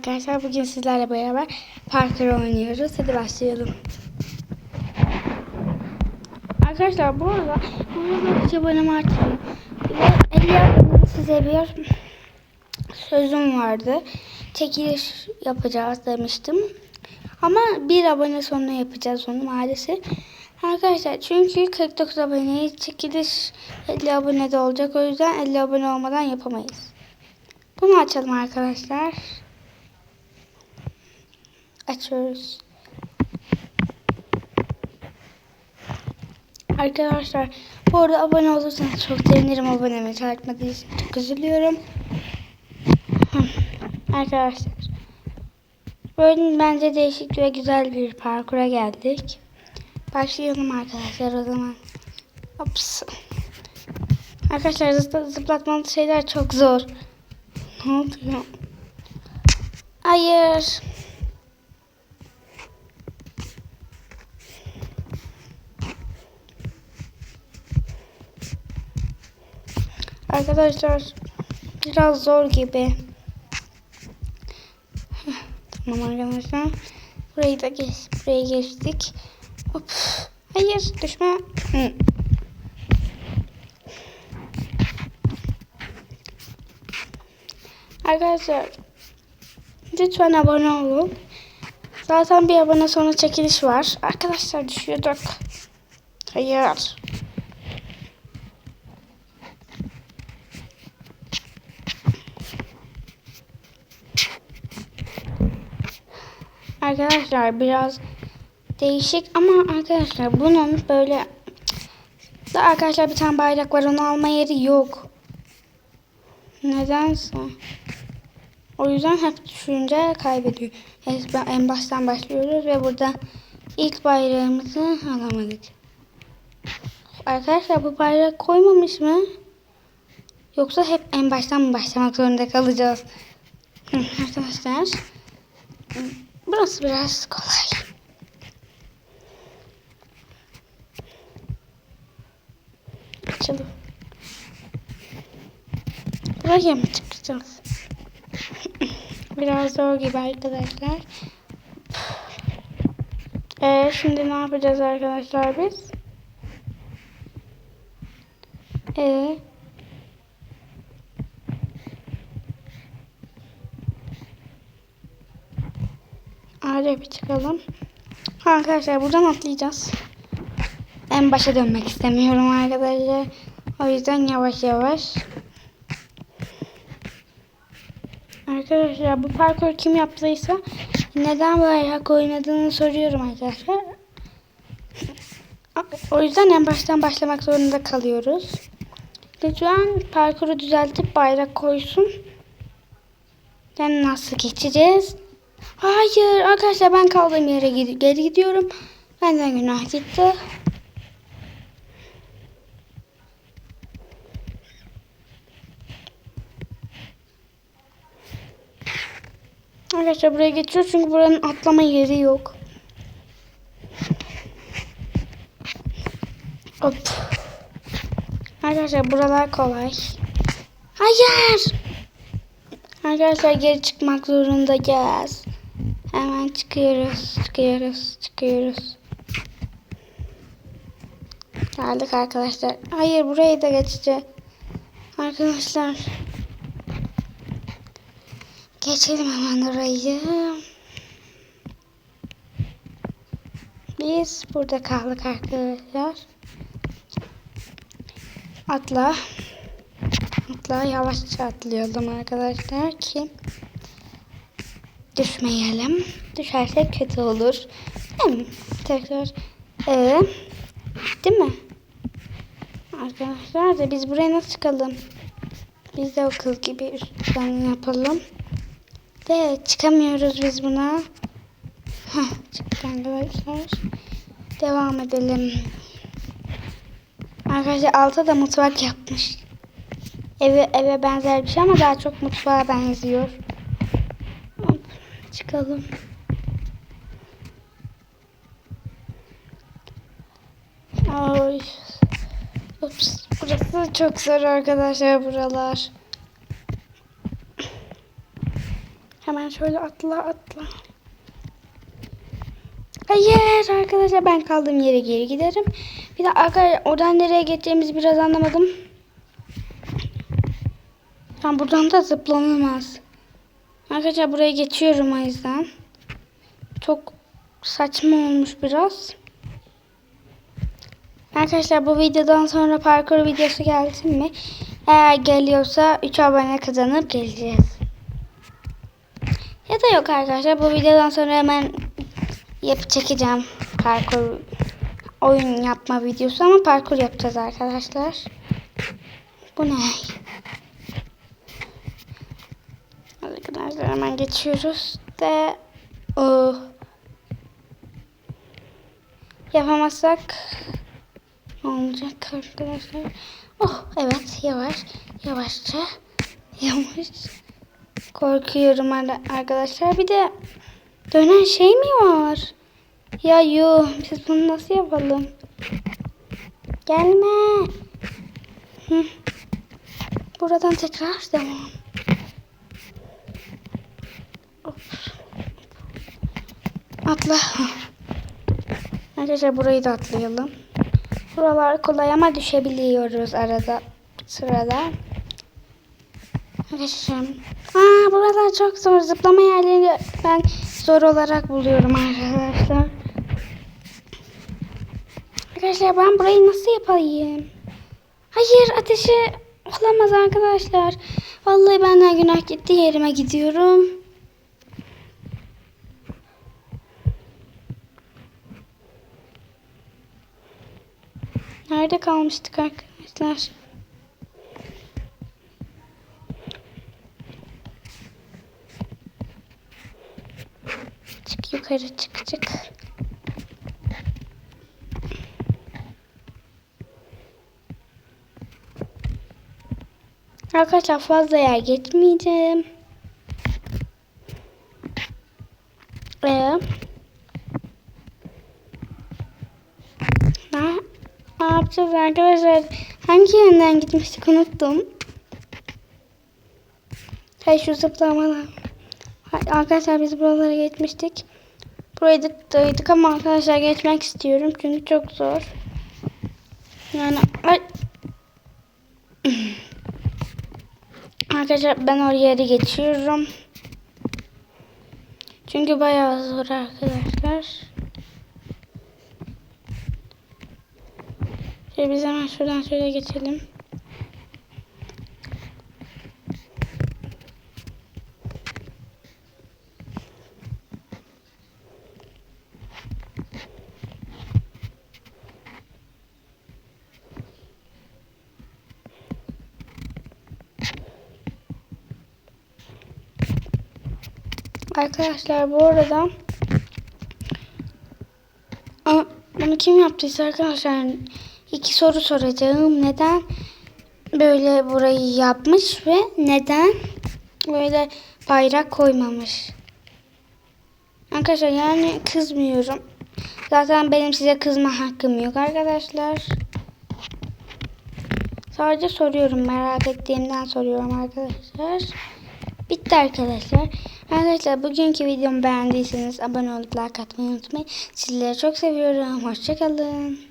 arkadaşlar. Bugün sizlerle beraber parkur oynuyoruz. Hadi başlayalım. Arkadaşlar bu arada bu abonemi açmayın. Ve 50 abonede size bir sözüm vardı. Çekiliş yapacağız demiştim. Ama bir abone sonra yapacağız onu maalesef. Arkadaşlar çünkü 49 aboneye çekiliş 50 abonede olacak. O yüzden 50 abone olmadan yapamayız. Bunu açalım arkadaşlar. Açıyoruz. Arkadaşlar bu arada abone olursanız çok sevinirim. Abonemi çarpmadıysanız çok üzülüyorum. Arkadaşlar. Böyle bence değişik ve güzel bir parkura geldik. Başlayalım arkadaşlar o zaman. Ops. Arkadaşlar zıpl- zıplatmalı şeyler çok zor. Ne oluyor? Hayır. Arkadaşlar biraz zor gibi. Tamam arkadaşlar. Burayı da geç, buraya geçtik. Hop. Hayır düşme. Hı. Arkadaşlar lütfen abone olun. Zaten bir abone sonra çekiliş var. Arkadaşlar düşüyorduk. Hayır. Arkadaşlar biraz değişik ama arkadaşlar bunun böyle da arkadaşlar bir tane bayrak var onu alma yeri yok. Nedense. O yüzden hep düşünce kaybediyor. En baştan başlıyoruz ve burada ilk bayrağımızı alamadık. Arkadaşlar bu bayrak koymamış mı? Yoksa hep en baştan mı başlamak zorunda kalacağız? Arkadaşlar. Burası biraz kolay. Açalım. Buraya mı çıkacağız? Biraz zor gibi arkadaşlar. Ee, şimdi ne yapacağız arkadaşlar biz? Ee, Ağaca bir çıkalım. Arkadaşlar buradan atlayacağız. En başa dönmek istemiyorum arkadaşlar. O yüzden yavaş yavaş. Arkadaşlar bu parkur kim yaptıysa neden bayrak oynadığını soruyorum arkadaşlar. O yüzden en baştan başlamak zorunda kalıyoruz. Lütfen parkuru düzeltip bayrak koysun. Yani nasıl geçeceğiz? Hayır arkadaşlar ben kaldığım yere geri gidiyorum. Benden günah gitti. Arkadaşlar buraya geçiyor çünkü buranın atlama yeri yok. Hop. Arkadaşlar buralar kolay. Hayır. Arkadaşlar geri çıkmak zorundayız. Hemen çıkıyoruz, çıkıyoruz, çıkıyoruz. Geldik arkadaşlar. Hayır burayı da geçeceğiz. Arkadaşlar. Geçelim hemen orayı. Biz burada kaldık arkadaşlar. Atla. Atla yavaşça atlayalım arkadaşlar ki düşmeyelim. Düşersek kötü olur. Değil mi? Tekrar. Ee, değil mi? Arkadaşlar da biz buraya nasıl çıkalım? Biz de o kız gibi üstten yapalım. De çıkamıyoruz biz buna. Heh, çıktık arkadaşlar. Devam edelim. Arkadaşlar alta da mutfak yapmış. Eve, eve benzer bir şey ama daha çok mutfağa benziyor. Çıkalım. Ay. Ups, burası çok zor arkadaşlar buralar. Hemen şöyle atla atla. Hayır arkadaşlar ben kaldığım yere geri giderim. Bir de arkadaşlar oradan nereye geçeceğimizi biraz anlamadım. Ben buradan da zıplanamaz. Arkadaşlar buraya geçiyorum o yüzden. Çok saçma olmuş biraz. Arkadaşlar bu videodan sonra parkur videosu gelsin mi? Eğer geliyorsa 3 abone kazanıp geleceğiz. Ya da yok arkadaşlar bu videodan sonra hemen yap çekeceğim parkur oyun yapma videosu ama parkur yapacağız arkadaşlar. Bu ne? Arkadaşlar hemen geçiyoruz de oh. yapamazsak olacak arkadaşlar? Oh evet yavaş yavaşça yavaş korkuyorum ar- arkadaşlar bir de dönen şey mi var? Ya yo biz bunu nasıl yapalım? Gelme. Hı. Buradan tekrar devam. Atla. Arkadaşlar burayı da atlayalım. Buralar kolay ama düşebiliyoruz arada sırada. Arkadaşlar. Aa buralar çok zor. Zıplama yerleri ben zor olarak buluyorum arkadaşlar. Arkadaşlar ben burayı nasıl yapayım? Hayır ateşi olamaz arkadaşlar. Vallahi benden günah gitti yerime gidiyorum. Nerede kalmıştık arkadaşlar? Çık yukarı çık çık. Arkadaşlar fazla yer geçmeyeceğim. Ee, ne, yapacağız arkadaşlar? Hangi yönden gitmiştik unuttum. Hey şu zıplamalar. Arkadaşlar biz buralara geçmiştik. Burayı da ama arkadaşlar geçmek istiyorum çünkü çok zor. Yani ay. Arkadaşlar ben oraya yeri geçiyorum. Çünkü bayağı zor arkadaşlar. Şöyle biz hemen şuradan şöyle geçelim. Arkadaşlar bu arada bunu kim yaptıysa arkadaşlar iki soru soracağım. Neden böyle burayı yapmış ve neden böyle bayrak koymamış? Arkadaşlar yani kızmıyorum. Zaten benim size kızma hakkım yok arkadaşlar. Sadece soruyorum merak ettiğimden soruyorum arkadaşlar. Bitti arkadaşlar. Arkadaşlar bugünkü videomu beğendiyseniz abone olup like atmayı unutmayın. Sizleri çok seviyorum. Hoşçakalın.